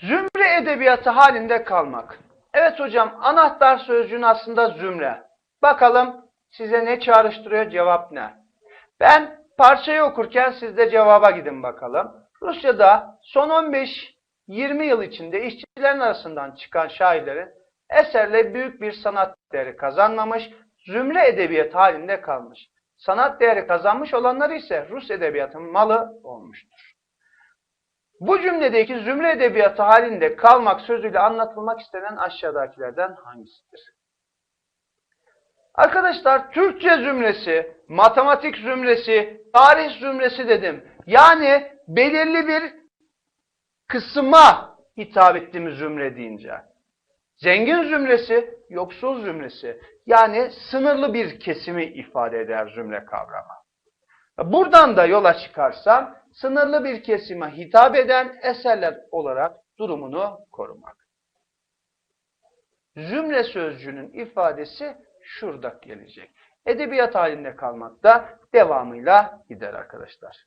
Zümre edebiyatı halinde kalmak. Evet hocam anahtar sözcüğün aslında zümre. Bakalım size ne çağrıştırıyor cevap ne? Ben parçayı okurken siz de cevaba gidin bakalım. Rusya'da son 15-20 yıl içinde işçilerin arasından çıkan şairlerin eserle büyük bir sanat değeri kazanmamış, zümre edebiyat halinde kalmış. Sanat değeri kazanmış olanları ise Rus edebiyatının malı olmuştur. Bu cümledeki zümre edebiyatı halinde kalmak sözüyle anlatılmak istenen aşağıdakilerden hangisidir? Arkadaşlar Türkçe zümresi, matematik zümresi, tarih zümresi dedim. Yani belirli bir kısma hitap ettiğimiz zümre deyince. Zengin zümresi, yoksul zümresi. Yani sınırlı bir kesimi ifade eder zümre kavramı. Buradan da yola çıkarsam sınırlı bir kesime hitap eden eserler olarak durumunu korumak. Zümre sözcüğünün ifadesi şurada gelecek. Edebiyat halinde kalmak da devamıyla gider arkadaşlar.